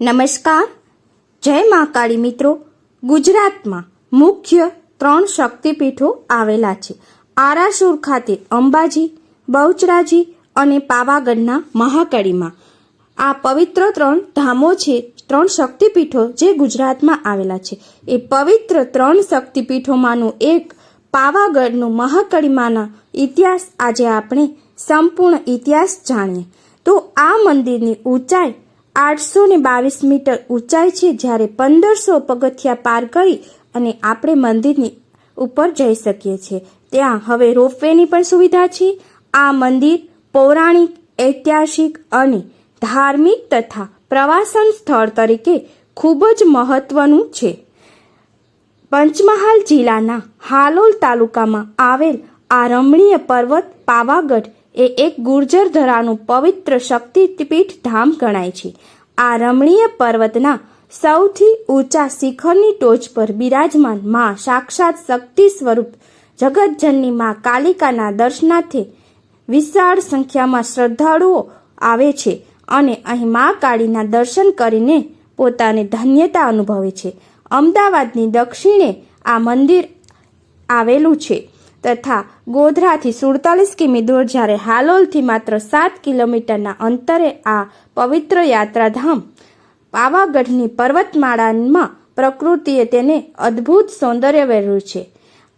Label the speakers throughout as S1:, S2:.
S1: નમસ્કાર. જય મહાકાળી મિત્રો. ગુજરાતમાં મુખ્ય ત્રણ શક્તિપીઠો આવેલા છે. આરાસુર ખાતે અંબાજી, બહુચરાજી અને પાવાગઢના મહાકાળીમાં આ પવિત્ર ત્રણ ધામો છે, ત્રણ શક્તિપીઠો જે ગુજરાતમાં આવેલા છે. એ પવિત્ર ત્રણ શક્તિપીઠોમાંનું એક પાવાગઢનું મહાકાળીમાના ઇતિહાસ આજે આપણે સંપૂર્ણ ઇતિહાસ જાણીએ. તો આ મંદિરની ઊંચાઈ આઠસો ને બાવીસ મીટર ઊંચાઈ છે જ્યારે પંદરસો પગથિયા પાર કરી અને આપણે મંદિરની ઉપર જઈ શકીએ છીએ. ત્યાં હવે રોપવેની પણ સુવિધા છે. આ મંદિર પૌરાણિક, ઐતિહાસિક અને ધાર્મિક તથા પ્રવાસન સ્થળ તરીકે ખૂબ જ મહત્વનું છે. પંચમહાલ જિલ્લાના હાલોલ તાલુકામાં આવેલ આ રમણીય પર્વત પાવાગઢ એ એક ગુર્જર ધરાનું પવિત્ર શક્તિપીઠ ધામ ગણાય છે. આ રમણીય પર્વતના સૌથી ઊંચા શિખરની ટોચ પર બિરાજમાનમાં સાક્ષાત શક્તિ સ્વરૂપ જગતજનની માં કાલિકાના દર્શનાર્થે વિશાળ સંખ્યામાં શ્રદ્ધાળુઓ આવે છે અને અહીં મા કાળીના દર્શન કરીને પોતાને ધન્યતા અનુભવે છે. અમદાવાદની દક્ષિણે આ મંદિર આવેલું છે. તથા ગોધરાથી સુડતાલીસ કિમી દૂર જ્યારે હાલોલથી માત્ર સાત કિલોમીટરના અંતરે આ પવિત્ર યાત્રાધામ પાવાગઢની પર્વતમાળામાં પ્રકૃતિએ તેને અદ્ભુત સૌંદર્ય વેર્યું છે.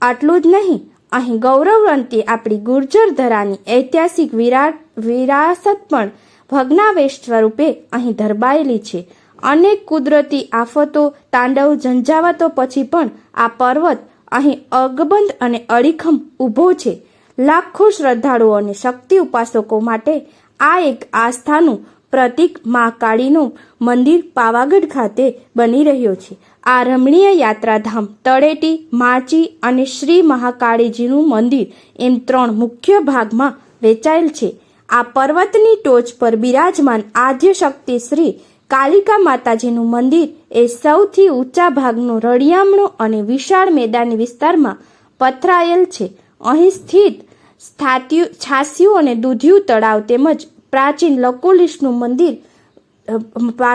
S1: આટલું જ નહીં, અહીં ગૌરવવંતી આપણી ગુર્જર ધરાની ઐતિહાસિક વિરાટ, વિરાસત પણ ભગ્નાવેશ સ્વરૂપે અહીં ધરબાયેલી છે. અનેક કુદરતી આફતો, તાંડવ, ઝંઝાવતો પછી પણ આ પર્વત અહીં અગબંધ અને અડીખમ ઊભો છે. લાખો શ્રદ્ધાળુઓ અને શક્તિ ઉપાસકો માટે આ એક આસ્થાનું પ્રતીક મા કાળીનું મંદિર પાવાગઢ ખાતે બની રહ્યો છે. આ રમણીય યાત્રાધામ તળેટી, માચી અને શ્રી મહાકાળીજીનું મંદિર એમ ત્રણ મુખ્ય ભાગમાં વેચાયેલ છે. આ પર્વતની ટોચ પર બિરાજમાન આદ્યશક્તિ શ્રી કાલિકા માતાજીનું મંદિર એ સૌથી ઊંચા ભાગનું રળિયામણું અને વિશાળ મેદાની વિસ્તારમાં પથરાયેલ છે. અહીં સ્થિત સ્થાત્યુ, છાસ્યું અને દૂધિયું તળાવ તેમજ પ્રાચીન લકુલિશનું મંદિર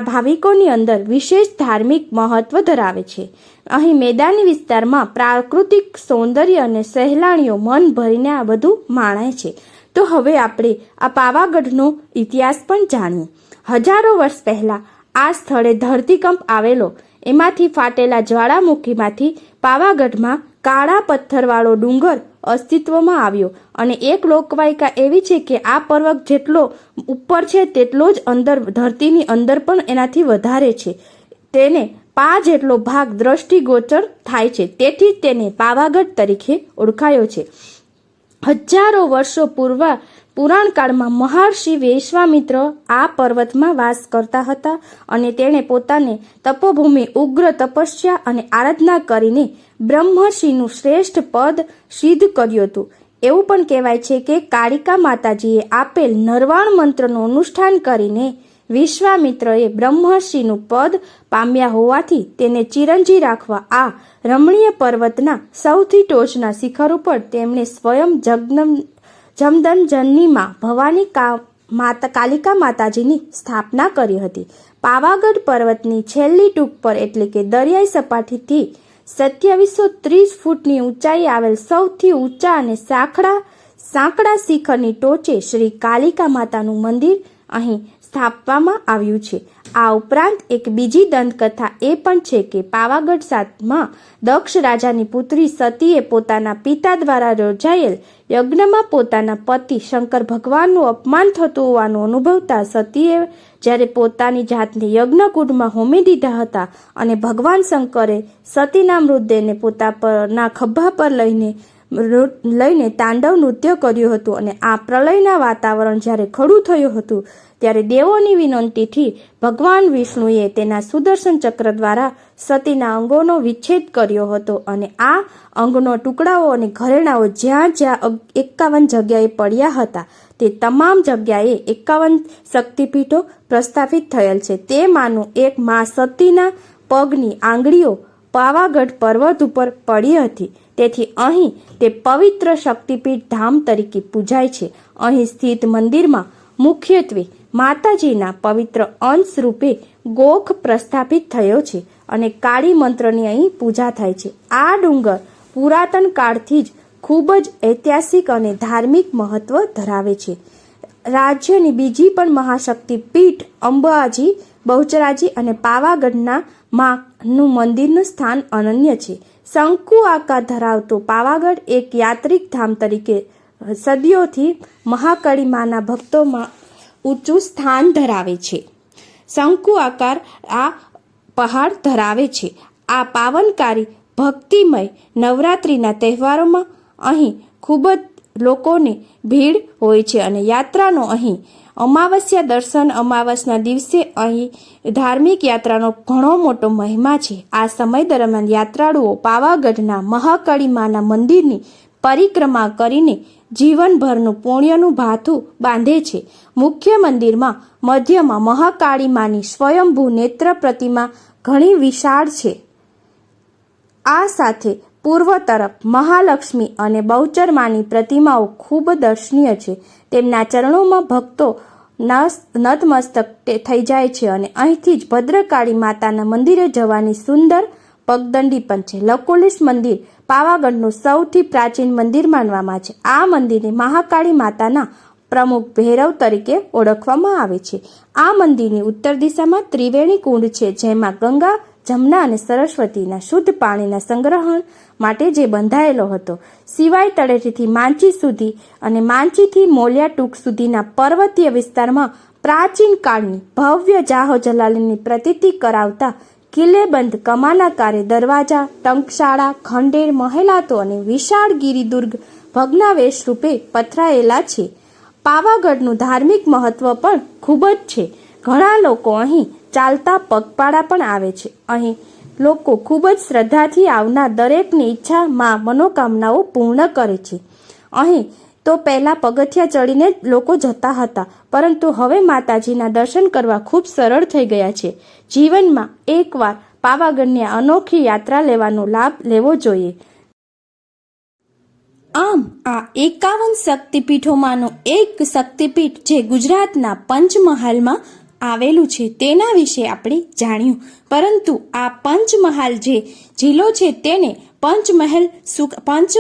S1: ભાવિકોની અંદર વિશેષ ધાર્મિક મહત્વ ધરાવે છે. અહીં મેદાની વિસ્તારમાં પ્રાકૃતિક સૌંદર્ય અને સહેલાણીઓ મન ભરીને આ બધું માણે છે. તો હવે આપણે આ પાવાગઢનો ઇતિહાસ પણ જાણીએ. હજારો વર્ષ પહેલા આ સ્થળે ધરતીકંપ આવેલો. એમાંથી ફાટેલા જ્વાળામુખીમાંથી પાવાગઢમાં કાળા પથ્થરવાળો ડુંગર અસ્તિત્વમાં આવ્યો. અને એક લોકવાયકા એવી છે કે આ પર્વત જેટલો ઉપર છે, તેટલો જ અંદર, ધરતીની અંદર પણ એનાથી વધારે છે. તેને પા જેટલો ભાગ દ્રષ્ટિગોચર થાય છે, તેથી તેને પાવાગઢ તરીકે ઓળખાયો છે. હજારો વર્ષો પૂર્વ પુરાણકાળમાં મહર્ષિ વૈશ્વામિત્ર આ પર્વતમાં વાસ કરતા હતા અને તેણે પોતાને તપોભૂમિ ઉગ્ર તપસ્યા અને આરાધના કરીને બ્રહ્મર્ષિનું શ્રેષ્ઠ પદ સિદ્ધ કર્યું હતું. એવું પણ કહેવાય છે કે કાળિકા માતાજીએ આપેલ નરવાણ મંત્રનું અનુષ્ઠાન કરીને વિશ્વામિત્રએ બ્રહ્મર્ષિનું પદ પામ્યા હોવાથી તેને ચિરંજી રાખવા આ રમણીય પર્વતના સૌથી ટોચના શિખર ઉપર તેમણે સ્વયં જગન જમદનજનનીમાં ભવાની કા, માતા, કાલિકા માતાજીની સ્થાપના કરી હતી. પાવાગઢ પર્વતની છેલ્લી ટૂંક પર એટલે કે દરિયાઈ સપાટીથી સત્યાવીસો ત્રીસ ફૂટની ઊંચાઈ આવેલ સૌથી ઊંચા અને સાંકડા સાંકડા શિખરની ટોચે શ્રી કાલિકા માતાનું મંદિર અહીં સ્થાપવામાં આવ્યું છે. આ ઉપરાંત એક બીજી દંતકથા એ પણ છે કે પાવાગઢ સાતમાં દક્ષ રાજાની પુત્રી સતીએ પોતાના પિતા દ્વારા યોજાયેલ યજ્ઞમાં પોતાના પતિ શંકર ભગવાનનું અપમાન થતું હોવાનું અનુભવતા સતીએ જ્યારે પોતાની જાતને યજ્ઞકુંડમાં હોમી દીધા હતા અને ભગવાન શંકરે સતીના મૃતદેહને પોતા પરના ખભા પર લઈને લઈને તાંડવ નૃત્ય કર્યું હતું અને આ પ્રલયના વાતાવરણ જ્યારે ખડું થયું હતું, ત્યારે દેવોની વિનંતીથી ભગવાન વિષ્ણુએ તેના સુદર્શન ચક્ર દ્વારા સતીના અંગોનો વિચ્છેદ કર્યો હતો અને આ અંગનો ટુકડાઓ અને ઘરેણાઓ જ્યાં જ્યાં એકાવન જગ્યાએ પડ્યા હતા, તે તમામ જગ્યાએ એકાવન શક્તિપીઠો પ્રસ્થાપિત થયેલ છે. તેમાંનું એક મા સતીના પગની આંગળીઓ પાવાગઢ પર્વત ઉપર પડી હતી. તેથી અહીં તે પવિત્ર શક્તિપીઠ ધામ તરીકે પૂજાય છે. અહીં સ્થિત મંદિરમાં મુખ્યત્વે માતાજીના પવિત્ર અંશ રૂપે ગોખ પ્રસ્થાપિત થયો છે અને કાળી મંત્રની અહીં પૂજા થાય છે. આ ડુંગર પુરાતન કાળથી જ ખૂબ જ ઐતિહાસિક અને ધાર્મિક મહત્વ ધરાવે છે. રાજ્યની બીજી પણ મહાશક્તિ પીઠ અંબાજી બહુચરાજી અને પાવાગઢના માનું મંદિરનું સ્થાન અનન્ય છે. શંકુ આકાર ધરાવતો પાવાગઢ એક યાત્રિક ધામ તરીકે સદીઓથી મહાકાળી માના ભક્તોમાં ઊંચું સ્થાન ધરાવે છે. શંકુ આકાર આ પહાડ ધરાવે છે. આ પાવનકારી ભક્તિમય નવરાત્રિના તહેવારોમાં અહીં ખૂબ જ લોકોની ભીડ હોય છે અને યાત્રાનો અહીં અમાવસ્યા દર્શન અમાવસના દિવસે અહીં ધાર્મિક યાત્રાનો ઘણો મોટો મહિમા છે. આ સમય દરમિયાન યાત્રાળુઓ પાવાગઢના મહાકાળી માના મંદિરની પરિક્રમા કરીને જીવનભરનું પુણ્યનું ભાથું બાંધે છે. મુખ્ય મંદિરમાં મધ્યમાં મહાકાળી માની સ્વયંભૂ નેત્ર પ્રતિમા ઘણી વિશાળ છે. આ સાથે પૂર્વ તરફ મહાલક્ષ્મી અને બહુચરમાની પ્રતિમાઓ ખૂબ દર્શનીય છે. તેમના ચરણોમાં ભક્તો નતમસ્તક થઈ જાય છે અને અહીંથી જ ભદ્રકાળી માતાના મંદિરે જવાની સુંદર પગદંડી પણ છે. લકોલિસ મંદિર પાવાગઢનું સૌથી પ્રાચીન મંદિર માનવામાં છે. આ મંદિરને મહાકાળી માતાના પ્રમુખ ભૈરવ તરીકે ઓળખવામાં આવે છે. આ મંદિરની ઉત્તર દિશામાં ત્રિવેણી કુંડ છે, જેમાં ગંગા જમના અને સરસ્વતીના શુદ્ધ પાણીના સંગ્રહણ માટે જે બંધાયેલો હતો. સિવાય તળેટીથી માંચી સુધી અને માંચીથી મોલિયા ટૂંક સુધીના પર્વતીય વિસ્તારમાં પ્રાચીન કાળની ભવ્ય જાહો જલાલીની પ્રતીતિ કરાવતા કિલ્લેબંધ કમાનાકારે દરવાજા, ટંકશાળા, ખંડેર, મહેલાતો અને વિશાળ ગિરિદુર્ગ ભગ્નાવેશ રૂપે પથરાયેલા છે. પાવાગઢનું ધાર્મિક મહત્વ પણ ખૂબ જ છે. ઘણા લોકો અહીં ચાલતા પગપાળા પણ આવે છે. અહીં લોકો ખૂબ જ શ્રદ્ધાથી આવનાર દરેકની ઈચ્છામાં મનોકામનાઓ પૂર્ણ કરે છે. અહીં તો પહેલાં પગથિયા ચડીને લોકો જતા હતા, પરંતુ હવે માતાજીના દર્શન કરવા ખૂબ સરળ થઈ ગયા છે. જીવનમાં એકવાર પાવાગઢની અનોખી યાત્રા લેવાનો લાભ લેવો જોઈએ. આમ, આ એકાવન શક્તિપીઠોમાંનું એક શક્તિપીઠ જે ગુજરાતના પંચમહાલમાં આવેલું છે તેના વિશે આપણે જાણ્યું. પરંતુ આ પંચમહાલ જે જિલ્લો છે તેને પંચમહેલ પંચ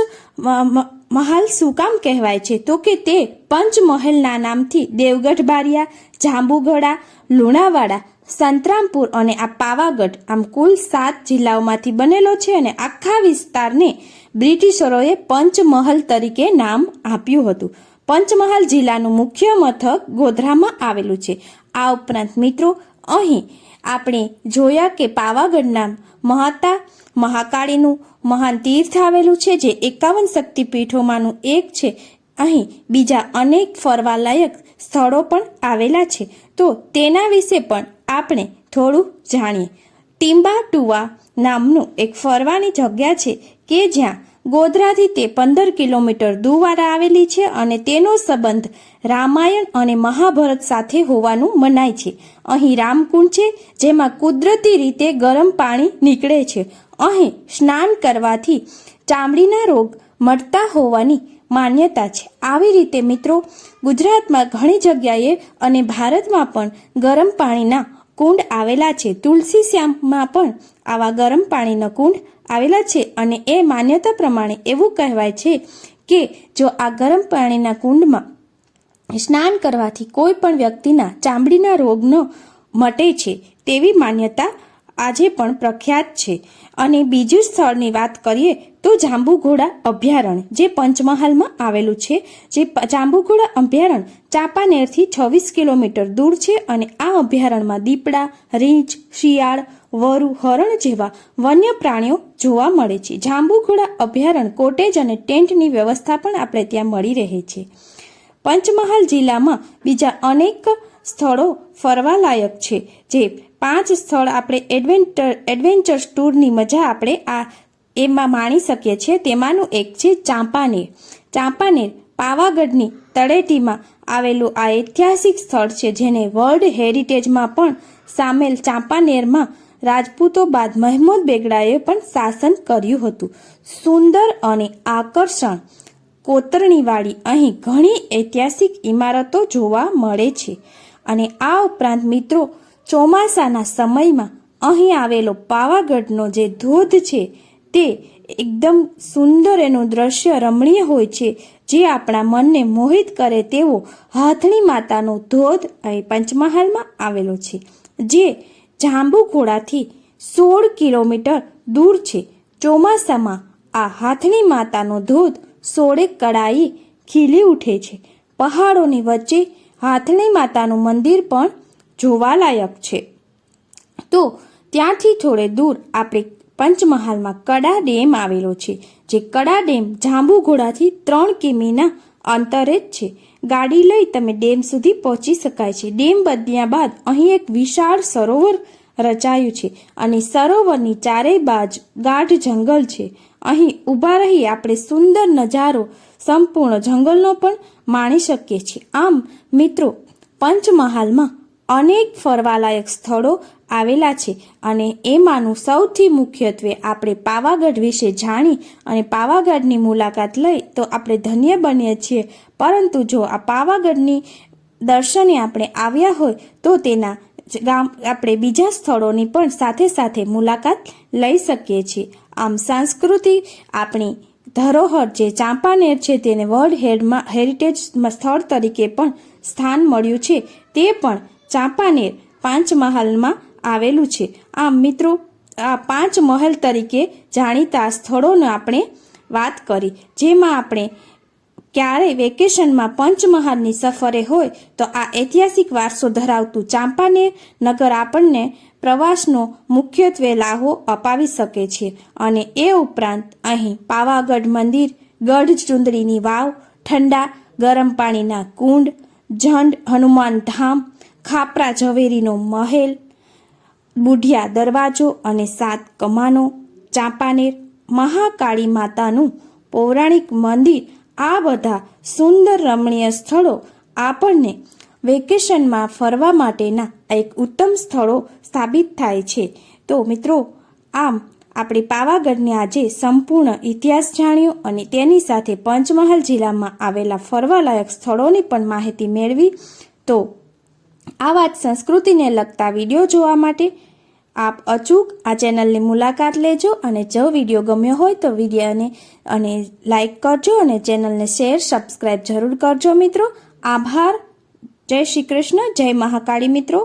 S1: મહાલ શું કામ કહેવાય છે. તો કે તે પંચમહેલના નામથી દેવગઢ બારિયા, જાંબુગડા, લુણાવાડા, સંતરામપુર અને આ પાવાગઢ આમ કુલ સાત જિલ્લાઓમાંથી બનેલો છે અને આખા વિસ્તારને બ્રિટિશરોએ પંચમહલ તરીકે નામ આપ્યું હતું. પંચમહાલ જિલ્લાનું મુખ્ય મથક ગોધરામાં આવેલું છે. આ ઉપરાંત મિત્રો, અહીં આપણે જોયા કે પાવાગઢના મહાતા મહાકાળીનું મહાન તીર્થ આવેલું છે, જે એકાવન શક્તિપીઠોમાંનું એક છે. અહીં બીજા અનેક ફરવાલાયક સ્થળો પણ આવેલા છે. તો તેના વિશે પણ આપણે થોડું જાણીએ. ટીમ્બાટુવા નામનું એક ફરવાની જગ્યા છે કે જ્યાં ગોધરાથી તે પંદર કિલોમીટર દૂર આવેલી છે અને તેનો સંબંધ રામાયણ અને મહાભારત સાથે હોવાનું મનાય છે. અહીં રામકુંડ છે, જેમાં કુદરતી રીતે ગરમ પાણી નીકળે છે. અહીં સ્નાન કરવાથી ચામડીના રોગ મળતા હોવાની માન્યતા છે. આવી રીતે મિત્રો, ગુજરાતમાં ઘણી જગ્યાએ અને ભારતમાં પણ ગરમ પાણીના કુંડ આવેલા છે. તુલસી શ્યામમાં પણ આવા ગરમ પાણીના કુંડ આવેલા છે અને એ માન્યતા પ્રમાણે એવું કહેવાય છે કે જો આ ગરમ પાણીના કુંડમાં સ્નાન કરવાથી કોઈ પણ વ્યક્તિના ચામડીના રોગનો મટે છે તેવી માન્યતા આજે પણ પ્રખ્યાત છે. અને બીજું સ્થળની વાત કરીએ તો જાંબુઘોડા અભયારણ્ય જે પંચમહાલમાં આવેલું છે. જે જાંબુઘોડા અભયારણ્ય ચાંપાનેરથી છવ્વીસ કિલોમીટર દૂર છે અને આ અભયારણ્યમાં દીપડા, રીંછ, શિયાળ, વરુ, હરણ જેવા વન્ય પ્રાણીઓ જોવા મળે છે. જાંબુઘોડા અભયારણ્ય કોટેજ અને ટેન્ટની વ્યવસ્થા પણ આપણે ત્યાં મળી રહે છે. પંચમહાલ જિલ્લામાં બીજા અનેક સ્થળો ફરવાલાયક છે, જે પાંચ સ્થળ આપણે એડવેન્ચર એડવેન્ચર્સ ટૂરની મજા આપણે આ એમાં માણી શકીએ છીએ. તેમાંનું એક છે ચાંપાનેર. ચાંપાનેર પાવાગઢની તળેટીમાં આવેલું આ ઐતિહાસિક સ્થળ છે, જેને વર્લ્ડ હેરિટેજમાં પણ સામેલ ચાંપાનેરમાં રાજપૂતો બાદ મહેમૂદ બેગડાએ પણ શાસન કર્યું હતું. સુંદર અને આકર્ષણ કોતરણીવાળી અહીં ઘણી ઐતિહાસિક ઇમારતો જોવા મળે છે. અને આ ઉપરાંત મિત્રો ચોમાસાના સમયમાં અહીં આવેલો પાવાગઢનો જે ધોધ છે, તે એકદમ સુંદર એનું દ્રશ્ય રમણીય હોય છે, જે આપણા મનને મોહિત કરે તેવો હાથણી માતાનો ધોધ અહીં પંચમહાલમાં આવેલો છે, જે જાંબુઘોડાથી સોળ કિલોમીટર દૂર છે. ચોમાસામાં આ હાથણી માતાનો ધોધ સોળે કડાઈ ખીલી ઉઠે છે. પહાડોની વચ્ચે હાથણી માતાનું મંદિર પણ જોવાલાયક છે. તો ત્યાંથી થોડે દૂર આપણે પંચમહાલમાં કડા ડેમ આવેલો છે, જે કડા ડેમ જાંબુઘોડાથી ત્રણ કિમીના અંતરે જ છે. ગાડી લઈ તમે ડેમ સુધી પહોંચી શકાય છે. ડેમ બદલ્યા બાદ અહીં એક વિશાળ સરોવર રચાયું છે અને સરોવરની ચારેય બાજ ગાઢ જંગલ છે. અહીં ઊભા રહી આપણે સુંદર નજારો સંપૂર્ણ જંગલનો પણ માણી શકીએ છીએ. આમ મિત્રો, પંચમહાલમાં અનેક ફરવાલાયક સ્થળો આવેલા છે અને એમાંનું સૌથી મુખ્યત્વે આપણે પાવાગઢ વિશે જાણી અને પાવાગઢની મુલાકાત લઈ તો આપણે ધન્ય બનીએ છીએ. પરંતુ જો આ પાવાગઢની દર્શને આપણે આવ્યા હોય તો તેના ગામ આપણે બીજા સ્થળોની પણ સાથે સાથે મુલાકાત લઈ શકીએ છીએ. આમ સંસ્કૃતિ આપણી ધરોહર જે ચાંપાનેર છે તેને વર્લ્ડ હેરમાં હેરિટેજ સ્થળ તરીકે પણ સ્થાન મળ્યું છે. તે પણ ચાંપાનેર પાંચ મહાલમાં આવેલું છે. આમ મિત્રો, આ પાંચ મહેલ તરીકે જાણીતા સ્થળોનો આપણે વાત કરી. જેમાં આપણે ક્યારેય વેકેશનમાં પંચમહાલની સફરે હોય તો આ ઐતિહાસિક વારસો ધરાવતું ચાંપાનેર નગર આપણને પ્રવાસનો મુખ્યત્વે લાહો અપાવી શકે છે અને એ ઉપરાંત અહીં પાવાગઢ મંદિર ગઢ ચુંદડીની વાવ, ઠંડા ગરમ પાણીના કુંડ, ઝંડ હનુમાન ધામ ખાપરા ઝવેરીનો મહેલ, બુઢિયા દરવાજો અને સાત કમાનો, ચાંપાનેર, મહાકાળી માતાનું પૌરાણિક મંદિર, આ બધા સુંદર રમણીય સ્થળો આપણને વેકેશનમાં ફરવા માટેના એક ઉત્તમ સ્થળો સાબિત થાય છે. તો મિત્રો, આમ આપણે પાવાગઢને આજે સંપૂર્ણ ઇતિહાસ જાણ્યો અને તેની સાથે પંચમહાલ જિલ્લામાં આવેલા ફરવાલાયક સ્થળોની પણ માહિતી મેળવી. તો આ વાત સંસ્કૃતિને લગતા વીડિયો જોવા માટે આપ અચૂક આ ચેનલની મુલાકાત લેજો અને જો વીડિયો ગમ્યો હોય તો વિડીયોને અને લાઈક કરજો અને ચેનલને શેર સબસ્ક્રાઈબ જરૂર કરજો મિત્રો. આભાર. જય શ્રી કૃષ્ણ. જય મહાકાળી મિત્રો.